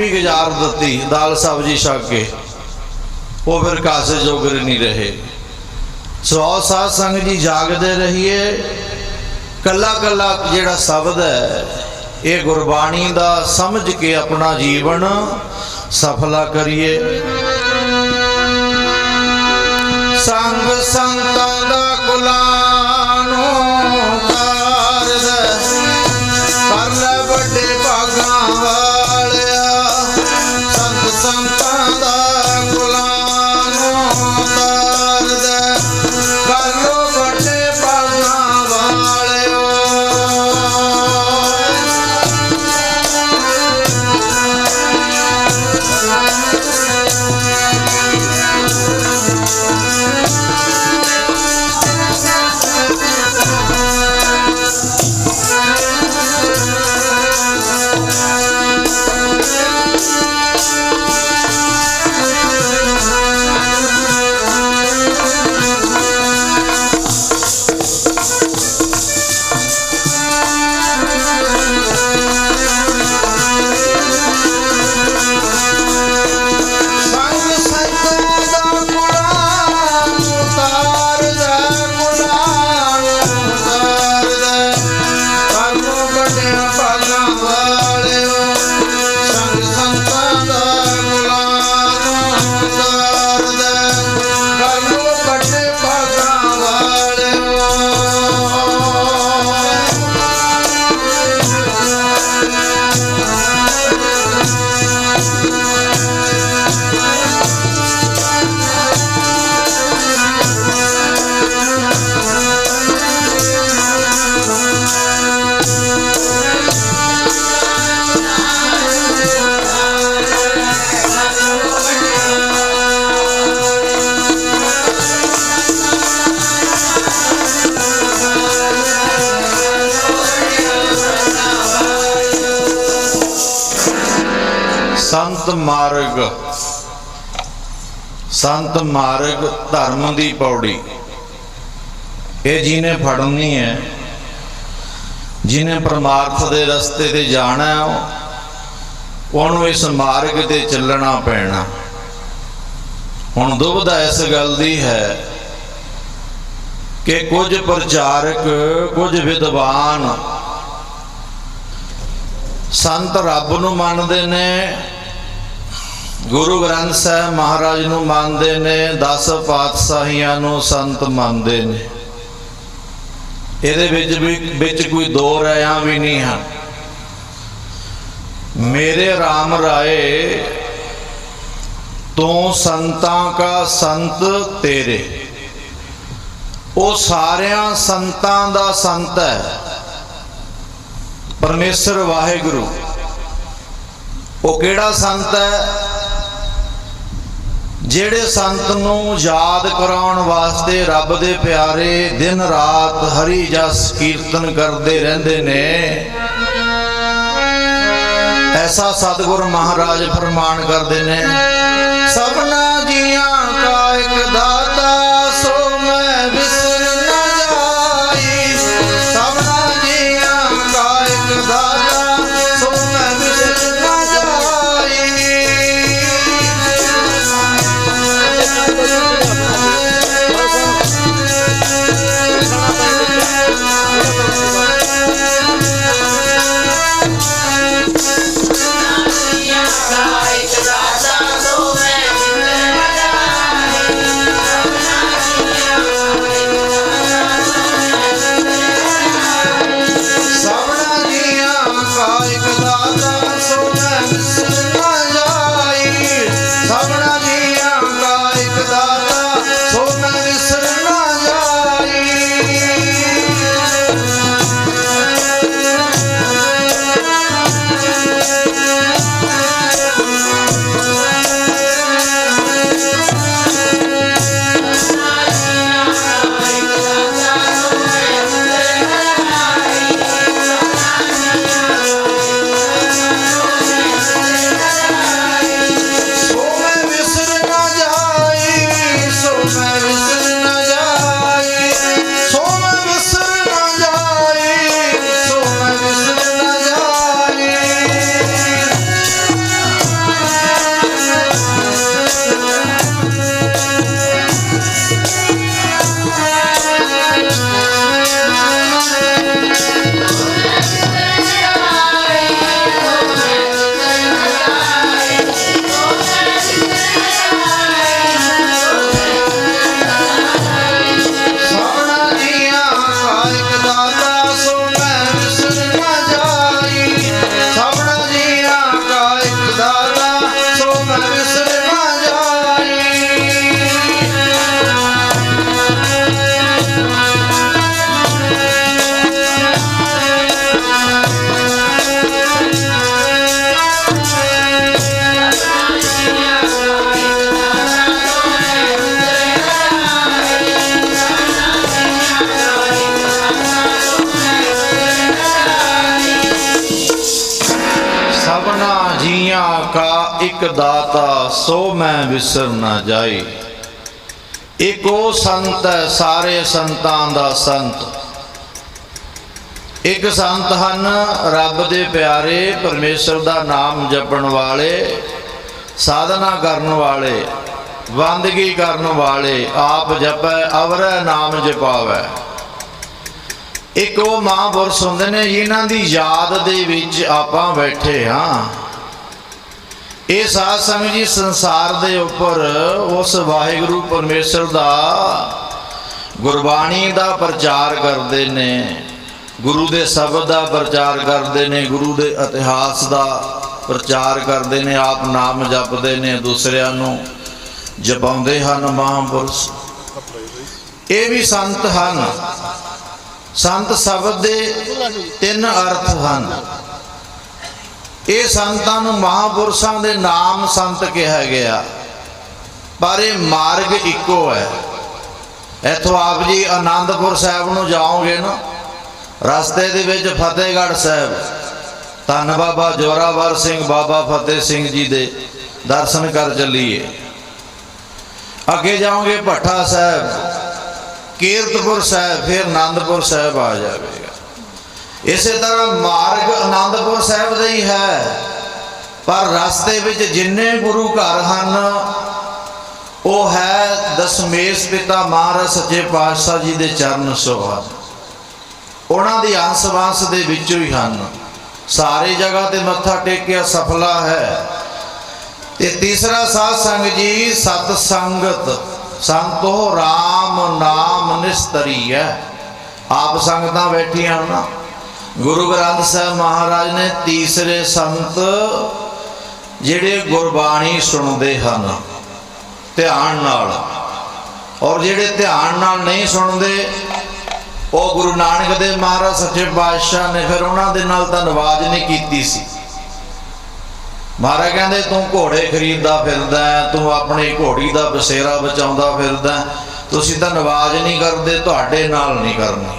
ਵੀ ਗੁਜ਼ਾਰ ਦਿੱਤੀ, ਦਾਲ ਸਬਜੀ ਛਕ ਕੇ। ਉਹ ਫਿਰ ਕਾਸੇ ਜੋਗਰ ਨਹੀਂ ਰਹੇ। ਸੋ ਸਾਧ ਸੰਗ ਜੀ ਜਾਗਦੇ ਰਹੀਏ। ਕੱਲਾ ਕੱਲਾ ਜਿਹੜਾ ਸ਼ਬਦ ਹੈ, ਇਹ ਗੁਰਬਾਣੀ ਦਾ ਸਮਝ ਕੇ ਆਪਣਾ ਜੀਵਨ ਸਫਲਾ ਕਰੀਏ। ਸੰਗ ਸੰਤਾਂ ਸੰਤ ਮਾਰਗ। ਸੰਤ ਮਾਰਗ ਧਰਮ ਦੀ ਪੌੜੀ। ਇਹ ਜਿਹਨੇ ਫੜਨੀ ਹੈ, ਜਿਹਨੇ ਪਰਮਾਰਥ ਦੇ ਰਸਤੇ ਤੇ ਜਾਣਾ ਉਹਨੂੰ ਇਸ ਮਾਰਗ ਤੇ ਚੱਲਣਾ ਪੈਣਾ। ਹੁਣ ਦੁਬਦਾ ਇਸ ਗੱਲ ਦੀ ਹੈ ਕਿ ਕੁਝ ਪ੍ਰਚਾਰਕ, ਕੁਝ ਵਿਦਵਾਨ ਸੰਤ ਰੱਬ ਨੂੰ ਮੰਨਦੇ ਨੇ ਗੁਰੂ ਗ੍ਰੰਥ ਸਾਹਿਬ ਮਹਾਰਾਜ ਨੂੰ ਮੰਨਦੇ ਨੇ 10 ਪਾਤਸ਼ਾਹੀਆਂ ਨੂੰ ਸੰਤ ਮੰਨਦੇ ਨੇ। ਇਹਦੇ ਵਿੱਚ ਵੀ, ਵਿੱਚ ਕੋਈ ਦੋ ਰਾਇਆਂ ਵੀ ਨਹੀਂ ਹਨ। ਮੇਰੇ RAM ਰਾਏ, ਤੋਂ ਸੰਤਾਂ ਕਾ ਸੰਤ ਤੇਰੇ। ਉਹ ਸਾਰਿਆਂ ਸੰਤਾਂ ਦਾ ਸੰਤ ਹੈ। ਪਰਮੇਸ਼ਰ ਵਾਹਿਗੁਰੂ। ਉਹ ਕਿਹੜਾ ਸੰਤ ਹੈ? ਜਿਹੜੇ ਸੰਤ ਨੂੰ ਯਾਦ ਕਰਾਉਣ ਵਾਸਤੇ ਰੱਬ ਦੇ ਪਿਆਰੇ ਦਿਨ ਰਾਤ ਹਰੀ ਜਸ ਕੀਰਤਨ ਕਰਦੇ ਰਹਿੰਦੇ ਨੇ, ਐਸਾ ਸਤਿਗੁਰ ਮਹਾਰਾਜ ਫਰਮਾਨ ਕਰਦੇ ਨੇ, ਸਭਨਾ ਜੀਆਂ ਕਾ ਇੱਕ ਦਾਤਾ ਕਾ ਦਾਤਾ, ਸੋ ਮੈਂ ਵਿਸਰ ਨਾ ਜਾਈ। ਇੱਕ ਉਹ ਸੰਤ ਹੈ, ਸਾਰੇ ਸੰਤਾਂ ਦਾ ਸੰਤ। ਇੱਕ ਸੰਤ ਹਨ, ਰੱਬ ਦੇ ਪਿਆਰੇ, ਪਰਮੇਸ਼ਰ ਦਾ ਨਾਮ ਜਪਣ ਵਾਲੇ, ਸਾਧਨਾ ਕਰਨ ਵਾਲੇ ਬੰਦਗੀ ਕਰਨ ਵਾਲੇ, ਆਪ ਜਪੈ, ਅਵਰੈ ਨਾਮ ਜਪਾਵੈ। ਇੱਕ ਉਹ ਮਹਾਂਪੁਰਸ਼ ਹੁੰਦੇ ਨੇ ਜਿਨ੍ਹਾਂ ਦੀ ਯਾਦ ਦੇ ਵਿੱਚ ਆਪਾਂ ਬੈਠੇ ਹਾਂ। ਇਹ ਸਾਧ ਸੰਗਤ ਜੀ ਸੰਸਾਰ ਦੇ ਉੱਪਰ ਉਸ ਵਾਹਿਗੁਰੂ ਪਰਮੇਸ਼ਰ ਦਾ ਗੁਰਬਾਣੀ ਦਾ ਪ੍ਰਚਾਰ ਕਰਦੇ ਨੇ, ਗੁਰੂ ਦੇ ਸ਼ਬਦ ਦਾ ਪ੍ਰਚਾਰ ਕਰਦੇ ਨੇ, ਗੁਰੂ ਦੇ ਇਤਿਹਾਸ ਦਾ ਪ੍ਰਚਾਰ ਕਰਦੇ ਨੇ, ਆਪ ਨਾਮ ਜਪਦੇ ਨੇ, ਦੂਸਰਿਆਂ ਨੂੰ ਜਪਾਉਂਦੇ ਹਨ ਮਹਾਂਪੁਰਸ਼। ਇਹ ਵੀ ਸੰਤ ਹਨ। ਸੰਤ ਸ਼ਬਦ ਦੇ ਤਿੰਨ ਅਰਥ ਹਨ। ਇਹ ਸੰਤਾਂ ਨੂੰ ਮਹਾਂਪੁਰਸ਼ਾਂ ਦੇ ਨਾਮ ਸੰਤ ਕਿਹਾ ਗਿਆ। ਪਰ ਇਹ ਮਾਰਗ ਇੱਕੋ ਹੈ। ਇੱਥੋਂ ਆਪ ਜੀ ਆਨੰਦਪੁਰ ਸਾਹਿਬ ਨੂੰ ਜਾਓਗੇ ਨਾ, ਰਸਤੇ ਦੇ ਵਿੱਚ ਫਤਿਹਗੜ੍ਹ ਸਾਹਿਬ, ਧੰਨ ਬਾਬਾ ਜੋਰਾਵਰ ਸਿੰਘ, ਬਾਬਾ ਫਤਿਹ ਸਿੰਘ ਜੀ ਦੇ ਦਰਸ਼ਨ ਕਰ ਚੱਲੀਏ। ਅੱਗੇ ਜਾਓਗੇ ਭੱਠਾ ਸਾਹਿਬ, ਕੀਰਤਪੁਰ ਸਾਹਿਬ, ਫਿਰ ਆਨੰਦਪੁਰ ਸਾਹਿਬ ਆ ਜਾਵੇ। ਇਸੇ ਤਰ੍ਹਾਂ ਮਾਰਗ ਆਨੰਦਪੁਰ ਸਾਹਿਬ ਦਾ ਹੀ ਹੈ। ਪਰ ਰਸਤੇ ਵਿੱਚ ਜਿੰਨੇ ਗੁਰੂ ਘਰ ਹਨ, ਉਹ ਹੈ ਦਸ਼ਮੇਸ਼ ਪਿਤਾ ਮਹਾਰਾਜ ਸੱਚੇ ਪਾਤਸ਼ਾਹ ਜੀ ਦੇ ਚਰਨ ਸੋਹਣ ਉਹਨਾਂ ਦੀ ਅੰਸ ਵੰਸ ਦੇ ਵਿੱਚੋਂ ਹੀ ਹਨ। ਸਾਰੇ ਜਗ੍ਹਾ ਤੇ ਮੱਥਾ ਟੇਕਿਆ ਸਫਲਾ ਹੈ। ਤੇ ਤੀਸਰਾ ਸਾਧ ਸੰਗ ਜੀ, ਸਤ ਸੰਗਤ। ਸੰਤੋ RAM ਨਾਮ ਨਿਸਤਰੀ ਹੈ ਆਪ ਸੰਗਤਾਂ ਬੈਠੀਆਂ ਹਨ ਗੁਰੂ ਗ੍ਰੰਥ ਸਾਹਿਬ ਮਹਾਰਾਜ ਨੇ ਤੀਸਰੇ ਸੰਤ ਜਿਹੜੇ ਗੁਰਬਾਣੀ ਸੁਣਦੇ ਹਨ, ਧਿਆਨ ਨਾਲ। ਔਰ ਜਿਹੜੇ ਧਿਆਨ ਨਾਲ ਨਹੀਂ ਸੁਣਦੇ, ਉਹ ਗੁਰੂ ਨਾਨਕ ਦੇਵ ਮਹਾਰਾਜ ਸੱਚੇ ਪਾਤਸ਼ਾਹ ਨੇ ਫਿਰ ਉਹਨਾਂ ਦੇ ਨਾਲ ਤਾਂ ਨਵਾਜ ਨਹੀਂ ਕੀਤੀ ਸੀ। ਮਹਾਰਾਜ ਕਹਿੰਦੇ, ਤੂੰ ਘੋੜੇ ਖਰੀਦਦਾ ਫਿਰਦਾ ਤੂੰ ਆਪਣੀ ਘੋੜੀ ਦਾ ਬਸੇਰਾ ਬਚਾਉਂਦਾ ਫਿਰਦਾ ਤੁਸੀਂ ਤਾਂ ਨਵਾਜ ਨਹੀਂ ਕਰਦੇ, ਤੁਹਾਡੇ ਨਾਲ ਨਹੀਂ ਕਰਨੀ।